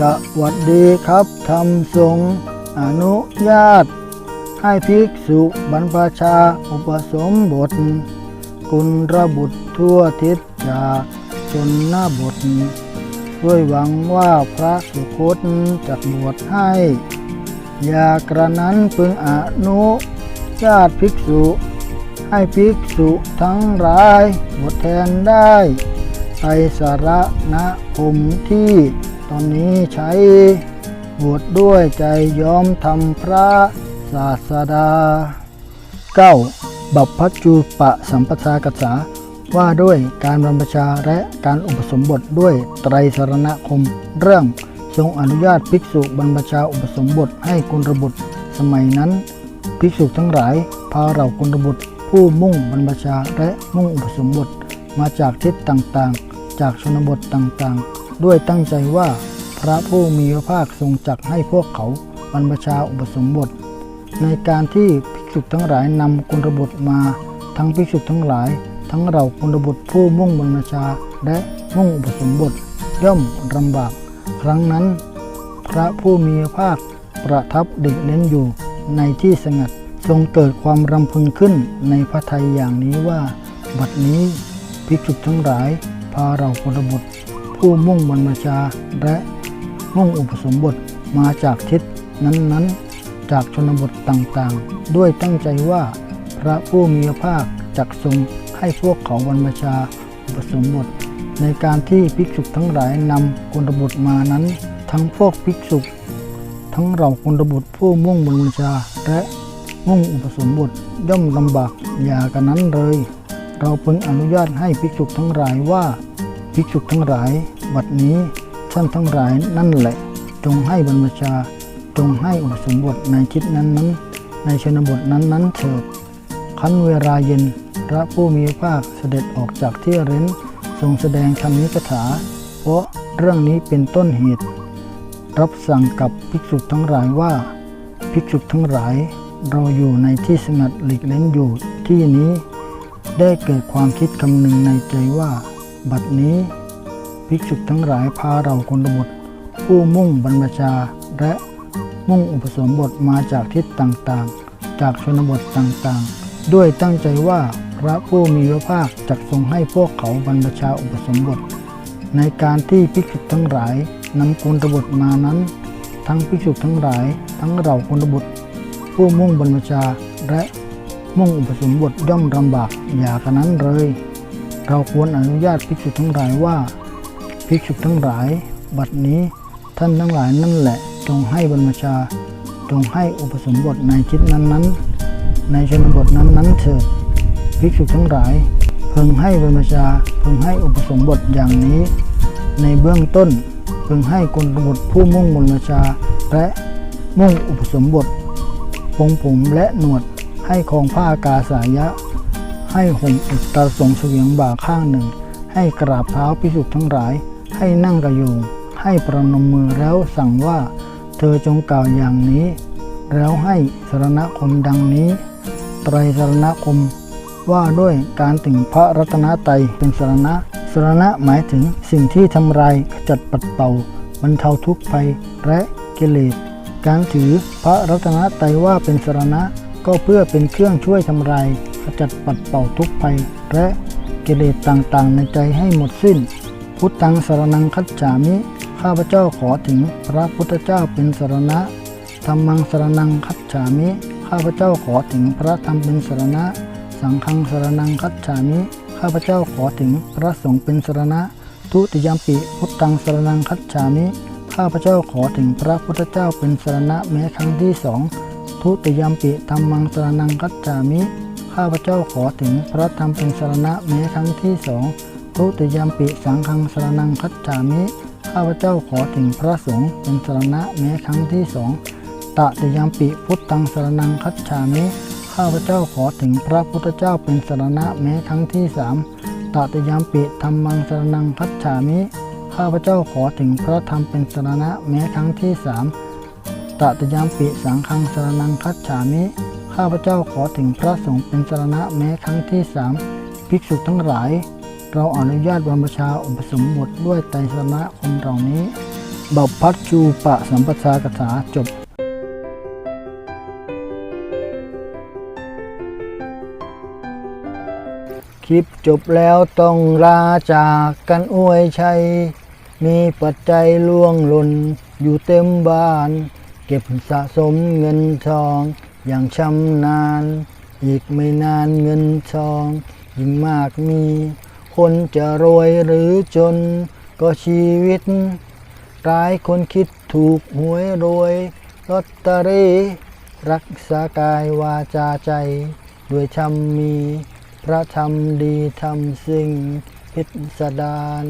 สวัสดีครับทำสงฆ์อนุญาต ให้ภิกษุบรรพชาอุปสมบท กุลระบุตรทั่วทิศจากชนหน้าบท ด้วยหวังว่าพระสุคตจะบวชให้ อย่ากระนั้นพึงอนุญาตภิกษุ ให้ภิกษุทั้งหลายบวชแทนได้ไปสาระนะผมที่ ตอนนี้ใช้บวชดด้วยใจยอมทำพระศาสดา 9. บัพพจูปะสัมปทากัสสาว่าด้วยการบรรพชาและการอุปสมบทด้วยไตรสรณคม เรื่องทรงอนุญาตภิกษุบรรพชาอุปสมบทให้กุลบุตร สมัยนั้น ภิกษุทั้งหลายพาเรากุลบุตรผู้มุ่งบรรพชาและมุ่งอุปสมบทมาจากทิศต่างๆ จากชนบทต่างๆ ด้วยตั้งใจว่าพระผู้มีพระภาคทรงจักให้พวกเขาบรรพชาอุปสมบท ในการที่ภิกษุทั้งหลายนำกุลบุตรมา ทั้งภิกษุทั้งหลาย ทั้งเรากุลบุตรผู้มุ่งบรรพชาและมุ่งอุปสมบทย่อมลำบาก ครั้งนั้น พระผู้มีพระภาคประทับเด็กเล่นอยู่ในที่สงัดทรงเกิดความรำพึงขึ้นในพระทัยอย่างนี้ว่า บัดนี้ภิกษุทั้งหลาย พาเรากุลบุตร ผู้มุ่งบรรพชาและมุ่งอุปสมบทมาจากทิศนั้นๆ จากชนบทต่างๆ ด้วยตั้งใจว่าพระผู้มีพระภาคจักทรงให้พวกเขาบรรพชาอุปสมบท ในการที่ภิกษุทั้งหลายนำกุลบุตรมานั้น ทั้งพวกภิกษุ ทั้งเรากุลบุตรผู้มุ่งบรรพชาและมุ่งอุปสมบทย่อมลำบากอย่ากันนั้นเลย เราพึงอนุญาตให้ภิกษุทั้งหลายว่าภิกษุทั้งหลาย บัดนี้ท่านทั้งหลายนั่นแหละ จงให้บรรพชาจงให้อุปสมบทในทิศนั้นๆในชนบทนั้นๆเถิดคันเวลาเย็นพระผู้มีพระภาคเสด็จออกจากที่เร้นทรงแสดงธรรมนิกถา เพราะเรื่องนี้เป็นต้นเหตุ รับสั่งกับภิกษุทั้งหลายว่า ภิกษุทั้งหลาย เราอยู่ในที่สงัดหลีกเล้นอยู่ที่นี้ ได้เกิดความคิดคำหนึ่งในใจว่า บัดนี้ ภิกษุทั้งหลายพาเราคนบุตรผู้มุ่งบรรพชา และมุ่งอุปสมบทมาจากทิศต่างๆ จากชนบทต่างๆ ด้วยตั้งใจว่าพระผู้มีพระภาคจักทรงให้พวกเขาบรรพชาอุปสมบท ในการที่ภิกษุทั้งหลายนำกุลบุตรมานั้น ทั้งภิกษุทั้งหลาย ทั้งเรากุลบุตรผู้มุ่งบรรพชาและ มุ่งอุปสมบทย่อมลำบากอย่ากันนั้นเลย เราควรอนุญาตภิกษุทั้งหลายว่า ภิกษุทั้งหลาย บัดนี้ท่านทั้งหลายนั่นแหละ จงให้บรรพชา จงให้อุปสมบทในทิศนั้นๆ ในชนบทนั้นๆเถิดภิกษุทั้งหลายเพึงให้บรรพชาเพึงให้อุปสมบทอย่างนี้ ในเบื้องต้นเพึงให้กุลบุตรผู้มุ่งบรรพชาและมุ่งอุปสมบทปงผมและหนวด ให้คองผ้ากาสายะ ให้ห่มอุตรสงเสวียงบ่าข้างหนึ่ง ให้กราบเท้าพิสุทั้งหลาย ให้นั่งกระยงให้ประนมมือแล้วสั่งว่า เธอจงกล่าวอย่างนี้ แล้วให้สรณคมดังนี้ ไตรสรณคมว่าด้วยการถึงพระรัตนตรัยเป็นสรณะ สรณะหมายถึงสิ่งที่ทำลายขจัดปัดเป่าบรรเทาทุกข์ภัยและกิเลส การถือพระรัตนตรัยว่าเป็นสรณะ ก็เพื่อเป็นเครื่องช่วยทำลายขจัดปัดเป่าทุกภัย และกิเลสต่างๆ ในใจให้หมดสิ้น พุทธังสรนังคัจฉามิ ข้าพเจ้าขอถึงพระพุทธเจ้าเป็นสรณะธรรมังสรนังคัจฉามิ ข้าพเจ้าขอถึงพระธรรมเป็นสรณะ สังฆังสรนังคัจฉามิ ข้าพเจ้าขอถึงพระสงฆ์เป็นสรณะ ทุติยมปิพุทธังสรนังคัจฉามิ ข้าพเจ้าขอถึงพระพุทธเจ้าเป็นสรณะแม้ครั้งที่สอง ทุติยมปิธรรมังสรนังคัจฉามิ ข้าพเจ้าขอถึงพระธรรมเป็นสรณะแม้ครั้งที่สองทุติยมปิสังฆังสรนังคัจฉามิ ข้าพเจ้าขอถึงพระสงฆ์เป็นสรณะแม้ครั้งที่สองตติยมปิพุทธังสรนังคัจฉามิ ข้าพเจ้าขอถึงพระพุทธเจ้าเป็นสรณะแม้ครั้งที่สามตติยมปิธรรมังสรนังคัจฉามิ ข้าพเจ้าขอถึงพระธรรมเป็นสรณะแม้ครั้งที่สาม ตติยมปิสังฆังสรนังคัจฉามิ ข้าพเจ้าขอถึงพระสงฆ์เป็นสรณะแม้ครั้งที่สามภิกษุทั้งหลาย เราอนุญาตบรรพชาอุปสมบทด้วยไตรสรณคมเหล่านี้บัพพัชชูปะสัมปชากถาจบคลิปจบแล้วต้องลาจากกันอวยชัย มีปัจจัยล่วงหล่นอยู่เต็มบ้าน เก็บสะสมเงินทอง อย่างชำนาญ อีกไม่นานเงินทอง ยิ่งมากมี คนจะรวยหรือจน ก็ชีวิตหลายคนคิดถูกหวยรวยลอตเตอรี่รักษากายวาจาใจ ด้วยธรรมมี พระธรรมดีทำสิ่งพิสดาร